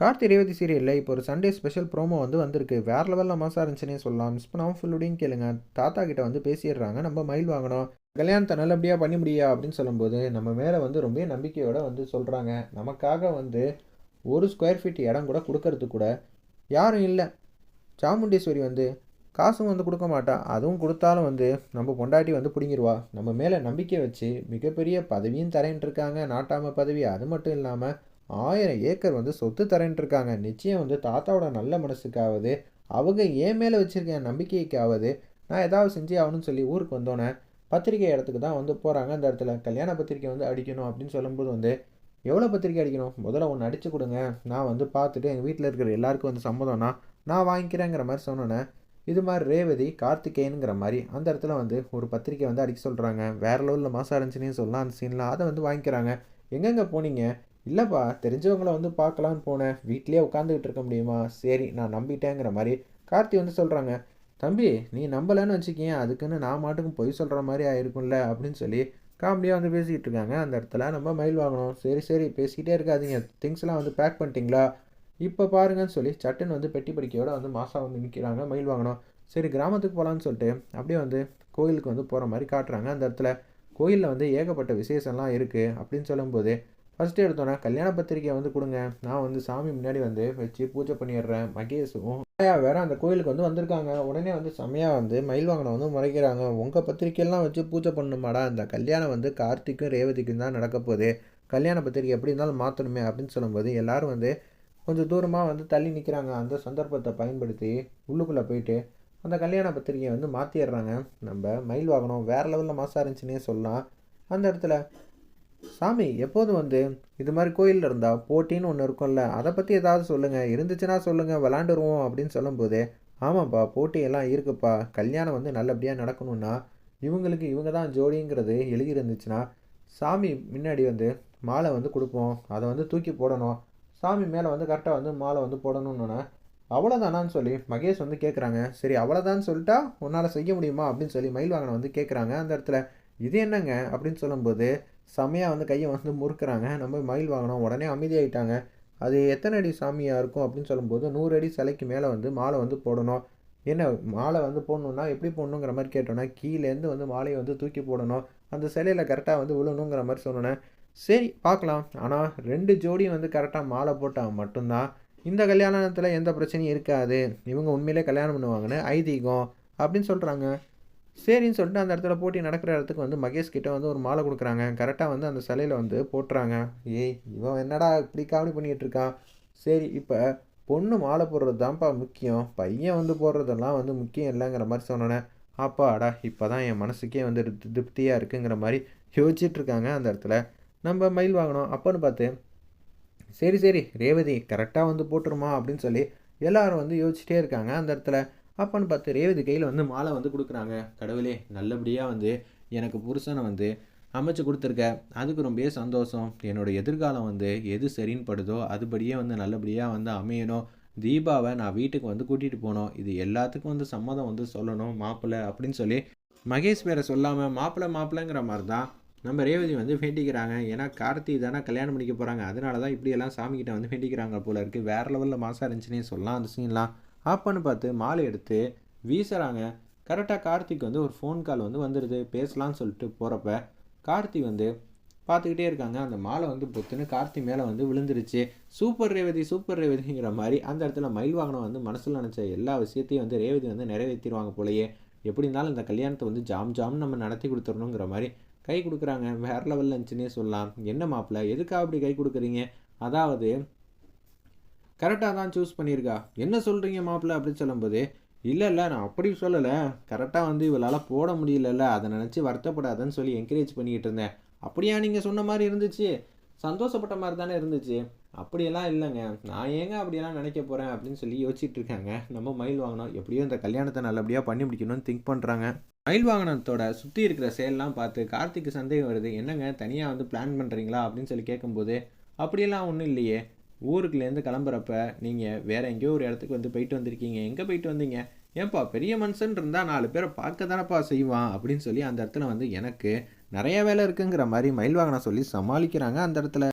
கார்த்தி ரேவதி சீரியலில் இப்போ ஒரு சண்டே ஸ்பெஷல் ப்ரோமோ வந்து வந்திருக்கு. வேறு லெவலில் மாசாக இருந்துச்சுன்னே சொல்லலாம். மிஸ் பண்ணாமல் ஃபுல்லுடையும் கேளுங்க. தாத்தா கிட்ட வந்து பேசிடுறாங்க. நம்ம மயில் வாங்கணும். கல்யாணத்தை நல்லபடியாக பண்ணி முடியா அப்படின்னு சொல்லும்போது நம்ம மேலே வந்து ரொம்ப நம்பிக்கையோடு வந்து சொல்கிறாங்க நமக்காக வந்து ஒரு ஸ்கொயர் ஃபீட் இடம் கூட கொடுக்கறது கூட யாரும் இல்லை. சாமுண்டீஸ்வரி வந்து காசும் வந்து கொடுக்க மாட்டா. அதுவும் கொடுத்தாலும் வந்து நம்ம பொண்டாட்டி வந்து பிடுங்கிடுவா நம்ம மேலே நம்பிக்கை வச்சு மிகப்பெரிய பதவியும் தரேன்ட்டு இருக்காங்க. நாட்டாம பதவி அது மட்டும் இல்லாமல் ஆயிரம் ஏக்கர் வந்து சொத்து தரேன்ட்டு இருக்காங்க. நிச்சயம் வந்து தாத்தாவோட நல்ல மனசுக்காவது அவங்க ஏன் மேலே வச்சுருக்க நம்பிக்கைக்காவது நான் ஏதாவது செஞ்சு ஆகணும்னு சொல்லி ஊருக்கு வந்தோன்னே பத்திரிக்கை இடத்துக்கு தான் வந்து போகிறாங்க அந்த இடத்துல கல்யாண பத்திரிக்கை வந்து அடிக்கணும் அப்படின்னு சொல்லும்போது வந்து எவ்வளோ பத்திரிக்கை அடிக்கணும்? முதல்ல ஒன்று அடித்து கொடுங்க. நான் வந்து பார்த்துட்டு எங்கள் வீட்டில் இருக்கிற எல்லாருக்கும் வந்து சம்மதம்னா நான் வாங்கிக்கிறேங்கிற மாதிரி சொன்னோன்னே இது மாதிரி ரேவதி கார்த்திகேயனுங்கிற மாதிரி அந்த இடத்துல வந்து ஒரு பத்திரிக்கை வந்து அடிக்க சொல்கிறாங்க வேற லெவலில் மாசம் இருந்துச்சுன்னு சொல்லலாம். அந்த சீனில் அதை வந்து வாங்கிக்கிறாங்க. எங்கெங்கே போனீங்க? இல்லைப்பா தெரிஞ்சவங்கள வந்து பார்க்கலான்னு போனேன். வீட்லேயே உட்காந்துக்கிட்டு இருக்க முடியுமா? சரி நான் நம்பிட்டேங்கிற மாதிரி கார்த்தி வந்து சொல்கிறாங்க தம்பி நீ நம்பலைன்னு வச்சுக்கிய அதுக்குன்னு நான் மாட்டுக்கும் பொய் சொல்கிற மாதிரி ஆயிருக்கும்ல அப்படின்னு சொல்லி காமெடியாக வந்து பேசிக்கிட்டு இருக்காங்க. அந்த இடத்துல நம்ம மயில் வாங்கணும். சரி சரி பேசிக்கிட்டே இருக்காதீங்க. திங்ஸ்லாம் வந்து பேக் பண்ணிட்டீங்களா? இப்போ பாருங்கன்னு சொல்லி சட்டுன்னு வந்து பெட்டி படிக்கையோட வந்து மாசா வந்து நிற்கிறாங்க மயில் வாங்கணும். சரி கிராமத்துக்கு போகலான்னு சொல்லிட்டு அப்படியே வந்து கோயிலுக்கு வந்து போகிற மாதிரி காட்டுறாங்க. அந்த இடத்துல கோயிலில் வந்து ஏகப்பட்ட விசேஷம்லாம் இருக்குது அப்படின்னு சொல்லும்போது ஃபஸ்ட்டு எடுத்தோன்னே கல்யாண பத்திரிக்கையை வந்து கொடுங்க. நான் வந்து சாமி முன்னாடி வந்து வச்சு பூஜை பண்ணிடுறேன். மகேஷும் ஆயா வேற அந்த கோயிலுக்கு வந்து வந்திருக்காங்க. உடனே வந்து செமையாக வந்து மயில் வாங்கின வந்து முறைக்கிறாங்க. உங்கள் பத்திரிக்கையெல்லாம் வச்சு பூஜை பண்ணணுமாடா அந்த கல்யாணம் வந்து கார்த்திக்கும் ரேவதிக்கும் தான் நடக்க போகுது. கல்யாண பத்திரிக்கை எப்படி இருந்தாலும் மாற்றணுமே அப்படின்னு சொல்லும்போது எல்லாரும் வந்து கொஞ்சம் தூரமாக வந்து தள்ளி நிற்கிறாங்க அந்த சந்தர்ப்பத்தை பயன்படுத்தி உள்ளுக்குள்ளே போயிட்டு அந்த கல்யாண பத்திரிக்கையை வந்து மாற்றிடுறாங்க நம்ம மயில் வாகனம் வேறு லெவலில் மாசாக இருந்துச்சுன்னே சொல்லலாம். அந்த இடத்துல சாமி எப்போதும் வந்து? இது மாதிரி கோயிலில் இருந்தால் போட்டின்னு ஒன்று இருக்கும்ல அதை பற்றி ஏதாவது சொல்லுங்கள் இருந்துச்சுன்னா சொல்லுங்கள் விளாண்டுருவோம் அப்படின்னு சொல்லும்போது ஆமாப்பா போட்டியெல்லாம் இருக்குப்பா. கல்யாணம் வந்து நல்லபடியாக நடக்கணும்னா இவங்களுக்கு இவங்க தான் ஜோடிங்கிறது எழுதியிருந்துச்சுன்னா சாமி முன்னாடி வந்து மாலை வந்து கொடுப்போம். அதை வந்து தூக்கி போடணும். சாமி மேலே வந்து கரெக்டாக வந்து மாலை வந்து போடணும்னு அவ்வளோதானான்னு சொல்லி மகேஷ் வந்து கேட்குறாங்க சரி அவ்வளோதான்னு சொல்லிட்டா உன்னால் செய்ய முடியுமா அப்படின்னு சொல்லி மயில்வாகனை வந்து கேட்குறாங்க அந்த இடத்துல. இது என்னங்க? அப்படின்னு சொல்லும்போது செமையாக வந்து கையை வந்து முறுக்குறாங்க. நம்ம மயில் வாங்கினோம் உடனே அமைதியாயிட்டாங்க. அது எத்தனை அடி சாமியாக இருக்கும் அப்படின்னு சொல்லும்போது நூறு அடி சிலைக்கு மேலே வந்து மாலை வந்து போடணும். என்ன மாலை வந்து போடணுன்னா எப்படி போடணுங்கிற மாதிரி கேட்டோன்னா கீழேருந்து வந்து மாலையை வந்து தூக்கி போடணும். அந்த சிலையில் கரெக்டாக வந்து விழணுங்கிற மாதிரி சொன்னோன்னே சரி பார்க்கலாம். ஆனால் ரெண்டு ஜோடியும் வந்து கரெக்டாக மாலை போட்டால் மட்டும்தான். இந்த கல்யாணத்தில் எந்த பிரச்சனையும் இருக்காது. இவங்க உண்மையிலே கல்யாணம் பண்ணுவாங்கன்னு ஐதீகம் அப்படின்னு சொல்கிறாங்க சரின்னு சொல்லிட்டு அந்த இடத்துல போட்டி நடக்கிற இடத்துக்கு வந்து மகேஷ் கிட்ட வந்து ஒரு மாலை கொடுக்குறாங்க. கரெக்டாக வந்து அந்த சிலையில் வந்து போட்டுறாங்க. ஏய் இவன் என்னடா இப்படி காமெடி பண்ணிகிட்டு இருக்கான் சரி இப்போ பொண்ணு மாலை போடுறது தான்ப்பா முக்கியம். பையன் வந்து போடுறதெல்லாம் வந்து முக்கியம் இல்லைங்கிற மாதிரி சொன்னோன்னே அப்பாடா இப்போ தான் என் மனசுக்கே வந்து திருப்தியாக இருக்குங்கிற மாதிரி யோசிச்சுட்டு இருக்காங்க அந்த இடத்துல. நம்ம மயில் வாங்கினோம் அப்போன்னு பார்த்து சரி சரி ரேவதி கரெக்டாக வந்து போட்டுருமா அப்படின்னு சொல்லி எல்லாரும் வந்து யோசிச்சிட்டே இருக்காங்க அந்த இடத்துல. அப்போன்னு பார்த்து ரேவதி கையில் வந்து மாலை வந்து கொடுக்குறாங்க. கடவுளே நல்லபடியாக வந்து எனக்கு புருஷனை வந்து அமைச்சு கொடுத்துருக்க. அதுக்கு ரொம்பவே சந்தோஷம். என்னோட எதிர்காலம் வந்து எது சரின்னு படுதோ அதுபடியே வந்து நல்லபடியாக வந்து அமையணும். தீபாவை நான் வீட்டுக்கு வந்து கூட்டிகிட்டு போகணும். இது எல்லாத்துக்கும் வந்து சம்மதம் வந்து சொல்லணும் மாப்பிள்ளை அப்படின்னு சொல்லி மகேஷ் பேரை சொல்லாமல் மாப்பிள்ளை மாப்பிள்ளைங்கிற மாதிரி தான் நம்ம ரேவதி வந்து வேண்டிக்கிறாங்க. ஏன்னா கார்த்தி தானே கல்யாணம் பண்ணிக்க போகிறாங்க அதனால தான் இப்படியெல்லாம் சாமிக்கிட்ட வந்து வேண்டிக்கிறாங்க போல இருக்குது வேறு லெவலில் மாசாக இருந்துச்சுன்னே சொல்லலாம் அந்த சீன்லாம் ஆப்பன்னு பார்த்து மாலை எடுத்து வீசுகிறாங்க கரெக்டாக கார்த்திக் வந்து ஒரு ஃபோன் கால் வந்து வந்துடுது பேசலாம்னு சொல்லிட்டு போகிறப்ப கார்த்தி வந்து பார்த்துக்கிட்டே இருக்காங்க. அந்த மாலை வந்து பொத்துன்னு கார்த்தி மேலே வந்து விழுந்துருச்சு. சூப்பர் ரேவதி சூப்பர் ரேவதிங்கிற மாதிரி அந்த இடத்துல மயில் வாகனம் வந்து மனசில் நினச்ச எல்லா விஷயத்தையும் வந்து ரேவதி வந்து நிறைவேற்றிடுவாங்க போலயே. எப்படி இருந்தாலும் இந்த கல்யாணத்தை வந்து ஜாம் ஜாம் நம்ம நடத்தி கொடுத்துடணுங்கிற மாதிரி கை கொடுக்குறாங்க. வேறு லெவலில் இருந்துச்சுன்னே சொல்லலாம். என்ன மாப்பிள்ள? எதுக்காக அப்படி கை கொடுக்குறீங்க? அதாவது கரெக்டாக தான் சூஸ் பண்ணியிருக்கா. என்ன சொல்கிறீங்க மாப்பிள்ள அப்படின்னு சொல்லும்போது இல்லை இல்லை நான் அப்படி சொல்லலை. கரெக்டாக வந்து இவளால் போட முடியலல்ல. அதை நினச்சி வருத்தப்படாதன்னு சொல்லி என்கரேஜ் பண்ணிக்கிட்டு இருந்தேன். அப்படியா நீங்கள் சொன்ன மாதிரி இருந்துச்சு. சந்தோஷப்பட்ட மாதிரி தானே இருந்துச்சு. அப்படியெல்லாம் இல்லைங்க. நான் ஏங்க அப்படியெல்லாம் நினைக்க போகிறேன் அப்படின்னு சொல்லி யோசிச்சுட்டு இருக்காங்க. நம்ம மயில் வாங்கினோம் எப்படியோ இந்த கல்யாணத்தை நல்லபடியாக பண்ணி முடிக்கணும்னு திங்க் பண்ணுறாங்க மயில் வாகனத்தோட சுற்றி இருக்கிற செயல்லாம் பார்த்து கார்த்திக்கு சந்தேகம் வருது. என்னங்க தனியாக வந்து பிளான் பண்ணுறீங்களா அப்படின்னு சொல்லி கேட்கும்போது அப்படியெல்லாம் ஒன்றும் இல்லையே. ஊருக்குலேருந்து கிளம்புறப்ப நீங்கள் வேறு எங்கேயோ ஒரு இடத்துக்கு வந்து போயிட்டு வந்திருக்கீங்க. எங்கே போயிட்டு வந்தீங்க? ஏன்பா பெரிய மனுஷன் இருந்தால் நாலு பேரை பார்க்க தானப்பா செய்வான்? அப்படின்னு சொல்லி அந்த இடத்துல வந்து எனக்கு நிறைய வேலை இருக்குங்கிற மாதிரி மயில் வாகனம் சொல்லி சமாளிக்கிறாங்க அந்த இடத்துல.